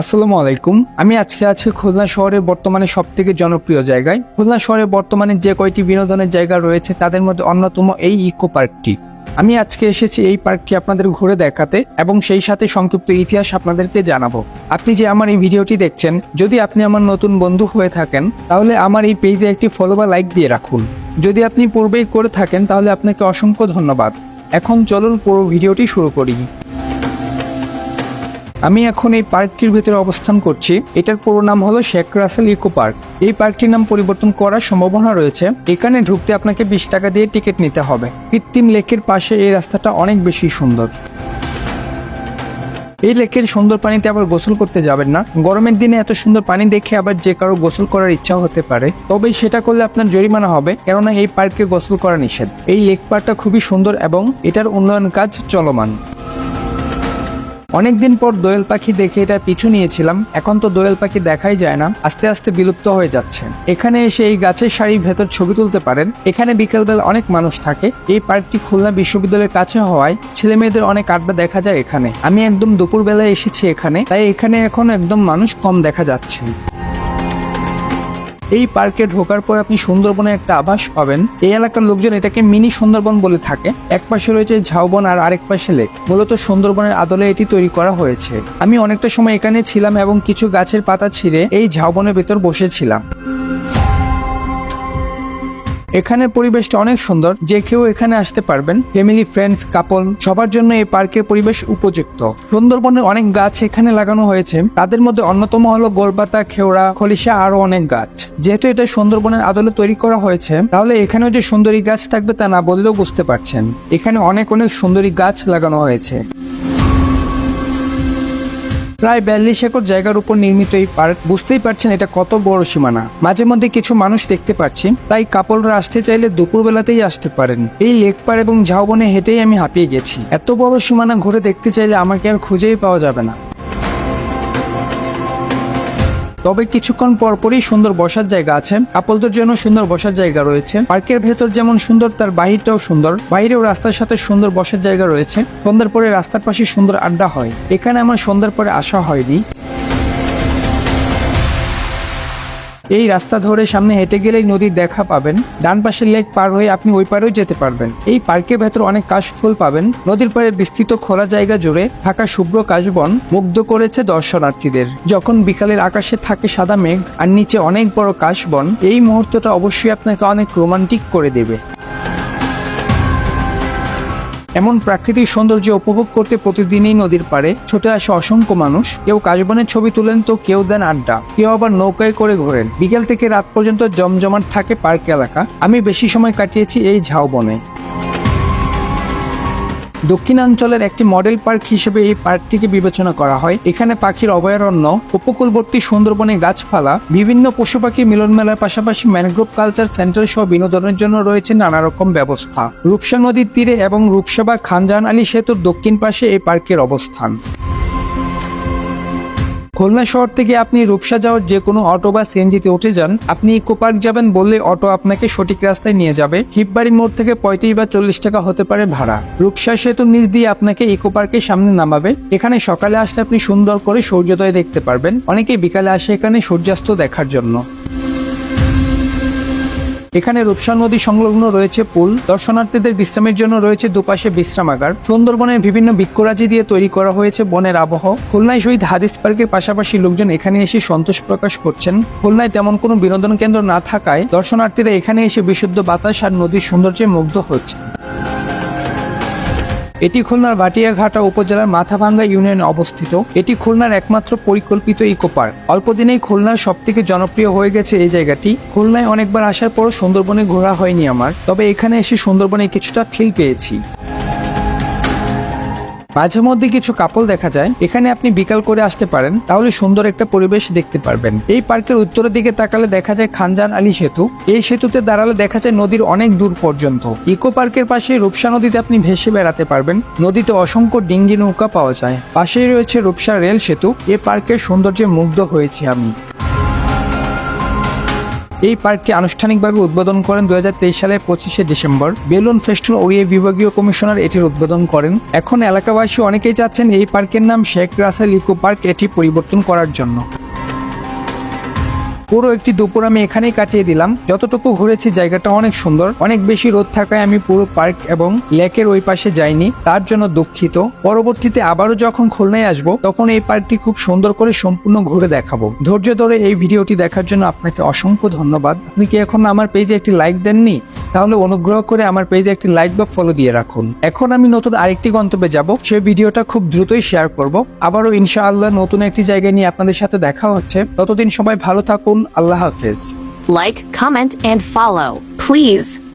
আসসালামু আলাইকুম। আমি আজকে আছি খুলনা শহরের বর্তমানে সব থেকে জনপ্রিয় জায়গায়। খুলনা শহরে বর্তমানে যে কয়টি বিনোদনের জায়গা রয়েছে তাদের মধ্যে অন্যতম এই ইকো পার্কটি। আমি আজকে এসেছি এই পার্কটি আপনাদের ঘুরে দেখাতে এবং সেই সাথে সংক্ষিপ্ত ইতিহাস আপনাদেরকে জানাব। আপনি যে আমার এই ভিডিওটি দেখছেন, যদি আপনি আমার নতুন বন্ধু হয়ে থাকেন, তাহলে আমার এই পেজে একটি ফলো বা লাইক দিয়ে রাখুন। যদি আপনি পূর্বেই করে থাকেন, তাহলে আপনাকে অসংখ্য ধন্যবাদ। এখন চলুন পুরো ভিডিওটি শুরু করি। আমি এখন এই পার্কটির ভেতরে অবস্থান করছি। এটার পুরো নাম হলো শেখ রাসেল ইকো পার্ক। এই পার্কটির নাম পরিবর্তন করার সম্ভাবনা রয়েছে। এখানে ঢুকতে আপনাকে বিশ টাকা দিয়ে টিকিট নিতে হবে। কৃত্রিম লেকের পাশে এই রাস্তাটা অনেক বেশি সুন্দর। এই লেকের সুন্দর পানিতে আবার গোসল করতে যাবেন না। গরমের দিনে এত সুন্দর পানি দেখে আবার যে কারও গোসল করার ইচ্ছাও হতে পারে। তবে সেটা করলে আপনার জরিমানা হবে, কেননা এই পার্কে গোসল করা নিষেধ। এই লেক পার্কটা খুবই সুন্দর এবং এটার উন্নয়ন কাজ চলমান। অনেকদিন পর দোয়েল পাখি দেখে এটা পিছু নিয়েছিলাম, এখন তো দোয়েল পাখি দেখাই যায় না, আস্তে আস্তে বিলুপ্ত হয়ে যাচ্ছে। এখানে এসে এই গাছের সারির ভেতর ছবি তুলতে পারেন। এখানে বিকেলবেলা অনেক মানুষ থাকে। এই পার্কটি খুলনা বিশ্ববিদ্যালয়ের কাছে হওয়ায় ছেলে মেয়েদের অনেক আড্ডা দেখা যায় এখানে। আমি একদম দুপুরবেলায় এসেছি এখানে, তাই এখানে এখন একদম মানুষ কম দেখা যাচ্ছে। এই পার্কে ঢোকার পর আপনি সুন্দরবনে একটা আভাস পাবেন। এই এলাকার লোকজন এটাকে মিনি সুন্দরবন বলে থাকে। এক পাশে রয়েছে ঝাউবন আর আরেক পাশে লেক। মূলত সুন্দরবনের আদলে এটি তৈরি করা হয়েছে। আমি অনেকটা সময় এখানে ছিলাম এবং কিছু গাছের পাতা ছিঁড়ে এই ঝাউবনের ভেতর বসেছিলাম। এখানের পরিবেশটা অনেক সুন্দর। যে কেউ এখানে আসতে পারবেন। ফ্যামিলি ফ্রেন্ডস কাপল সবার জন্য এই পার্কের পরিবেশ উপযুক্ত। সুন্দরবনের অনেক গাছ এখানে লাগানো হয়েছে। তাদের মধ্যে অন্যতম হলো গোলপাতা, খেওড়া, খলিশা, আরও অনেক গাছ। যেহেতু এটা সুন্দরবনের আদলে তৈরি করা হয়েছে, তাহলে এখানেও যে সুন্দরী গাছ থাকবে তা না বললেও বুঝতে পারছেন। এখানে অনেক অনেক সুন্দরী গাছ লাগানো হয়েছে। প্রায় বিয়াল্লিশ একর জায়গার উপর নির্মিত এই পার্ক, বুঝতেই পারছেন এটা কত বড় সীমানা। মাঝে মধ্যে কিছু মানুষ দেখতে পাচ্ছি তাই কাপড়রা আসতে চাইলে দুপুরবেলাতেই আসতে পারেন। এই লেক পার এবং ঝাউবনে হেঁটেই আমি হাঁপিয়ে গেছি। এত বড় সীমানা ঘুরে দেখতে চাইলে আমাকে আর খুঁজেই পাওয়া যাবে না। তবে কিছুক্ষণ পরপরই সুন্দর বসার জায়গা আছে। কাপলদের জন্য সুন্দর বসার জায়গা রয়েছে। পার্কের ভেতর যেমন সুন্দর, তার বাহিরটাও সুন্দর। বাইরেও রাস্তার সাথে সুন্দর বসার জায়গা রয়েছে। সন্ধ্যার পরে রাস্তার পাশে সুন্দর আড্ডা হয়। এখানে আমার সন্ধ্যার পরে আসা হয়নি। এই রাস্তা ধরে সামনে হেঁটে গেলেই নদীর দেখা পাবেন। ডান পাশের লেক পার হয়ে আপনি ওই পারেও যেতে পারবেন। এই পার্কের ভেতর অনেক কাশফুল পাবেন। নদীর পারে বিস্তৃত খোলা জায়গা জুড়ে থাকা শুভ্র কাশবন মুগ্ধ করেছে দর্শনার্থীদের। যখন বিকালের আকাশে থাকে সাদা মেঘ আর নিচে অনেক বড় কাশবন, এই মুহূর্তটা অবশ্যই আপনাকে অনেক রোমান্টিক করে দেবে। এমন প্রাকৃতিক সৌন্দর্য উপভোগ করতে প্রতিদিনই নদীর পাড়ে ছুটে আসে অসংখ্য মানুষ। কেউ কাজবনের ছবি তুলেন তো কেউ দেন আড্ডা। কেউ আবার নৌকায় করে ঘোরেন। বিকেল থেকে রাত পর্যন্ত জমজমাট থাকে পার্ক এলাকা। আমি বেশি সময় কাটিয়েছি এই ঝাউবনে। দক্ষিণাঞ্চলের একটি মডেল পার্ক হিসেবে এই পার্কটিকে বিবেচনা করা হয়। এখানে পাখির অভয়ারণ্য, উপকূলবর্তী সুন্দরবনে গাছপালা, বিভিন্ন পশু পাখি মিলন মেলার পাশাপাশি ম্যানগ্রোভ কালচার সেন্টার সহ বিনোদনের জন্য রয়েছে নানা রকম ব্যবস্থা। রূপসা নদীর তীরে এবং রূপসা বা আলী সেতুর দক্ষিণ পাশে এই পার্কের অবস্থান। খুলনা শহর থেকে আপনি রূপসা যাওয়ার যে কোনো অটো বা সিএনজিতে উঠে যান, আপনি ইকো পার্ক যাবেন বললে অটো আপনাকে সঠিক রাস্তায় নিয়ে যাবে। হিপবাড়ি মোড় থেকে পঁয়ত্রিশ বা চল্লিশ টাকা হতে পারে ভাড়া। রূপসা সেতুর নিচ দিয়ে আপনাকে ইকো পার্কের সামনে নামাবে। এখানে সকালে আসলে আপনি সুন্দর করে সূর্যোদয় দেখতে পারবেন। অনেকে বিকালে আসে এখানে সূর্যাস্ত দেখার জন্য। এখানে রূপসা নদী সংলগ্ন রয়েছে পুল। দর্শনার্থীদের বিশ্রামের জন্য রয়েছে দুপাশে বিশ্রামাগার। সুন্দরবনের বিভিন্ন বৃক্ষরাজি দিয়ে তৈরি করা হয়েছে বনের আবহ। খুলনায় শহীদ হাদিস পার্কের পাশাপাশি লোকজন এখানে এসে সন্তোষ প্রকাশ করছেন। খুলনায় তেমন কোনো বিনোদন কেন্দ্র না থাকায় দর্শনার্থীরা এখানে এসে বিশুদ্ধ বাতাস আর নদীর সৌন্দর্যে মুগ্ধ হচ্ছে। এটি খুলনার ভাটিয়াঘাটা উপজেলার মাথাভাঙ্গা ইউনিয়নে অবস্থিত। এটি খুলনার একমাত্র পরিকল্পিত ইকো পার্ক অল্পদিনেই খুলনার সব থেকে জনপ্রিয় হয়ে গেছে এই জায়গাটি। খুলনায় অনেকবার আসার পরও সুন্দরবনে ঘোরা হয়নি আমার। তবে এখানে এসে সুন্দরবনে কিছুটা ফিল পেয়েছি। মাঝে মধ্যে কিছু কাপল দেখা যায়, এখানে আপনি বিকাল করে আসতে পারেন, তাহলে সুন্দর একটা পরিবেশ দেখতে পারবেন। এই পার্কের উত্তরের দিকে তাকালে দেখা যায় খানজান আলী সেতু। এই সেতুতে দাঁড়ালে দেখা যায় নদীর অনেক দূর পর্যন্ত। ইকো পার্কের পাশে রূপসা নদীতে আপনি ভেসে বেড়াতে পারবেন। নদীতে অসংখ্য ডিঙ্গি নৌকা পাওয়া যায়। পাশেই রয়েছে রূপসা রেল সেতু। এ পার্কের সৌন্দর্যে মুগ্ধ হয়েছি আমি। এই পার্কটি আনুষ্ঠানিকভাবে উদ্বোধন করেন দু হাজার তেইশ সালের পঁচিশে ডিসেম্বর। বেলুন ফেস্টুন ওড়িয়ে বিভাগীয় কমিশনার এটির উদ্বোধন করেন। এখন এলাকাবাসী অনেকেই চাচ্ছেন এই পার্কের নাম শেখ রাসেল ইকো পার্ক এটি পরিবর্তন করার জন্য। পুরো একটি দুপুর আমি এখানেই কাটিয়ে দিলাম। যতটুকু ঘুরেছি জায়গাটা অনেক সুন্দর। অনেক বেশি রোদ থাকায় আমি পুরো পার্ক এবং লেকের ওই পাশে যাইনি। তার জন্য দুঃখিত। পরবর্তীতে আবারও যখন খুলনায় আসব, তখন এই পার্কটি খুব সুন্দর করে সম্পূর্ণ ঘুরে দেখাবো। ধৈর্য ধরে এই ভিডিওটি দেখার জন্য আপনাকে অসংখ্য ধন্যবাদ। আপনি কি এখন আমার পেজে একটি লাইক দেননি? তাহলে অনুগ্রহ করে আমার পেজে একটি লাইক বা ফলো দিয়ে রাখুন। এখন আমি নতুন আরেকটি গন্তব্যে যাব। সেই ভিডিওটা খুব দ্রুতই শেয়ার করব। আবারও ইনশাআল্লাহ নতুন একটি জায়গায় নিয়ে আপনাদের সাথে দেখা হচ্ছে। ততদিন সবাই ভালো থাকুন। আল্লাহ হাফেজ Like, comment, and follow. Please.